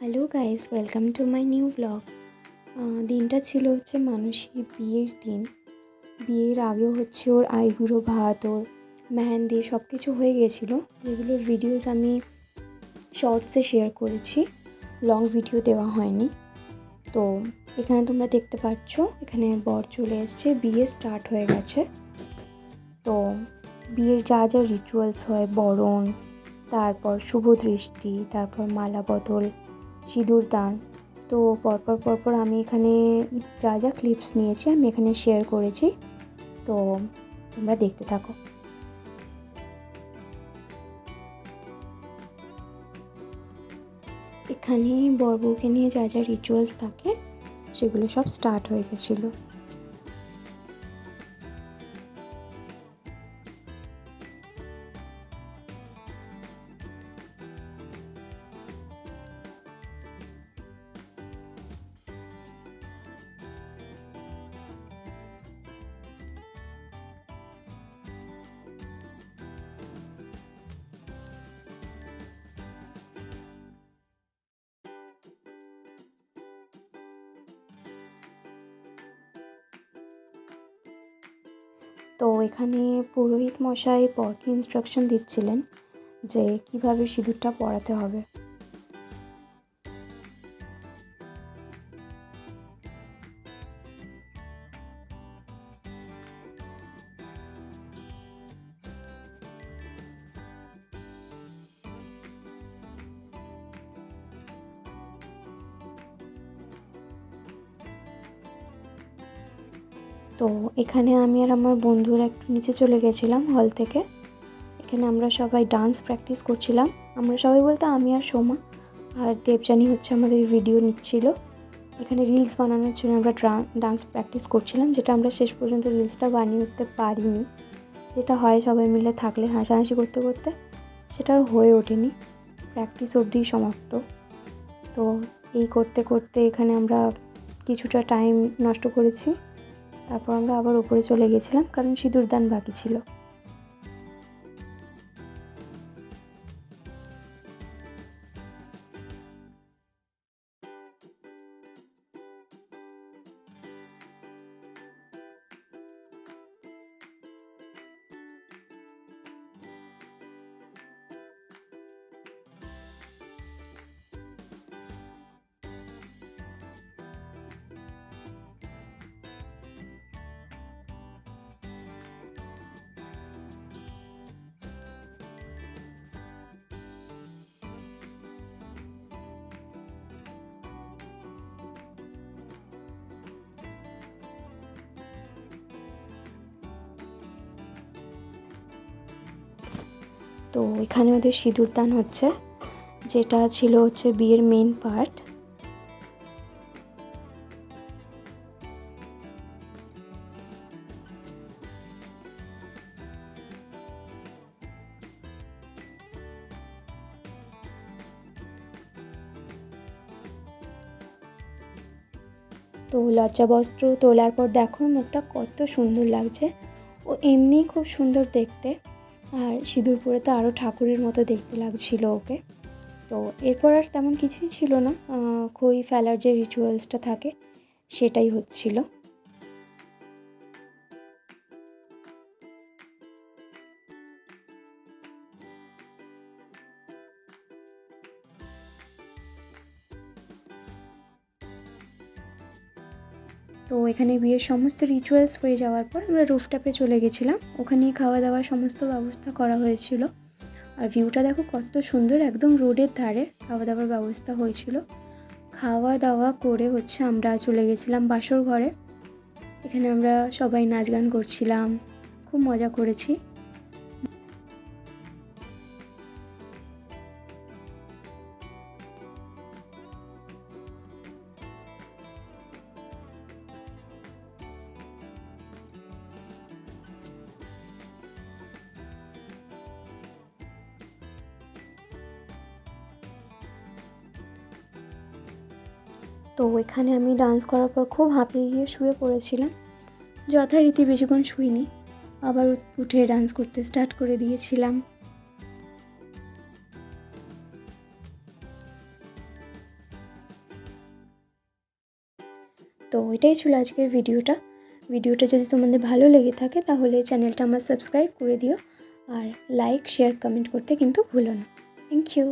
Hello guys welcome to my new blog দিনটা ছিল হচ্ছে মানসী বিয়ের দিন। বিয়ের আগেও হচ্ছে ওর আইবুড়ো ভাত, ওর মেহেন্দি সব কিছু হয়ে গেছিল। যেগুলোর ভিডিওস আমি শর্টসে শেয়ার করেছি লং ভিডিও দেওয়া হয়নি। তো এখানে তোমরা দেখতে পাচ্ছ, এখানে বর চলে এসছে, বিয়ে স্টার্ট হয়ে গেছে। তো বিয়ের যা যা রিচুয়ালস হয়, বরণ, তারপর শুভ দৃষ্টি, তারপর মালা বদল সিঁদুর দান। তো পরপর পরপর আমি এখানে যা যা ক্লিপস নিয়েছি আমি এখানে শেয়ার করেছি। তো তোমরা দেখতে থাকো। এখানে বর বউকে নিয়ে যা যা রিচুয়ালস থাকে, সেগুলো সব স্টার্ট হয়ে গেছিল। তো এখানে পুরোহিত মশাই পরকে ইনস্ট্রাকশন দিচ্ছিলেন যে কীভাবে সিঁদুরটা পরাতে হবে। তো এখানে আমি আর আমার বন্ধুরা একটু নিচে চলে গেছিলাম হল থেকে। এখানে আমরা সবাই ডান্স প্র্যাকটিস করছিলাম। আমরা সবাই বলতে আমি আর সোমা আর দেবজানি হচ্ছে আমাদের ভিডিও নিচ্ছিল। এখানে রিলস বানানোর জন্য আমরা ডান্স প্র্যাকটিস করছিলাম, যেটা আমরা শেষ পর্যন্ত রিলসটা বানিয়ে উঠতে পারিনি। যেটা হয় সবাই মিলে থাকলে হাসাহাসি করতে করতে, সেটা আর হয়ে ওঠেনি। প্র্যাকটিস অবধি সমাপ্ত। তো এই করতে করতে এখানে আমরা কিছুটা টাইম নষ্ট করেছি। তারপর আমরা আবার উপরে চলে গেছিলাম কারণ সিঁদুর দান বাকি ছিল। তো এখানে ওদের সিঁদুর দান হচ্ছে, যেটা ছিল হচ্ছে বিয়ের মেন পার্ট তো লজ্জা বস্ত্র তোলার পর দেখো, মুখটা কত সুন্দর লাগছে। ও এমনি খুব সুন্দর দেখতে। আর সিঁদুর পরে তো আরও ঠাকুরের মতো দেখতে লাগছিল ওকে। তো এরপর আর তেমন কিছুই ছিল না। খই ফেলার যে রিচুয়ালসটা থাকে, সেটাই হচ্ছিল। তো এখানে বিয়ের সমস্ত রিচুয়ালস হয়ে যাওয়ার পর আমরা রুফটপে চলে গেছিলাম। ওখানে খাওয়া দাওয়ার সমস্ত ব্যবস্থা করা হয়েছিল। আর ভিউটা দেখো কত সুন্দর, একদম রোডের ধারে খাওয়া দাওয়ার ব্যবস্থা হয়েছিল। খাওয়া দাওয়া করে হচ্ছে আমরা চলে গেছিলাম বাসর ঘরে। এখানে আমরা সবাই নাচ গান করছিলাম, খুব মজা করেছি। তো এখানে আমি ডান্স করার পর খুব হাঁপিয়ে গিয়ে শুয়ে পড়েছিলাম। যথারীতি বেশিক্ষণ শুইনি, আবার উঠে ডান্স করতে স্টার্ট করে দিয়েছিলাম। তো এটাই ছিল আজকের ভিডিওটা। ভিডিওটা যদি তোমাদের ভালো লেগে থাকে তাহলে চ্যানেলটা আমার সাবস্ক্রাইব করে দিও আর লাইক শেয়ার কমেন্ট করতে কিন্তু ভুলো না। Thank you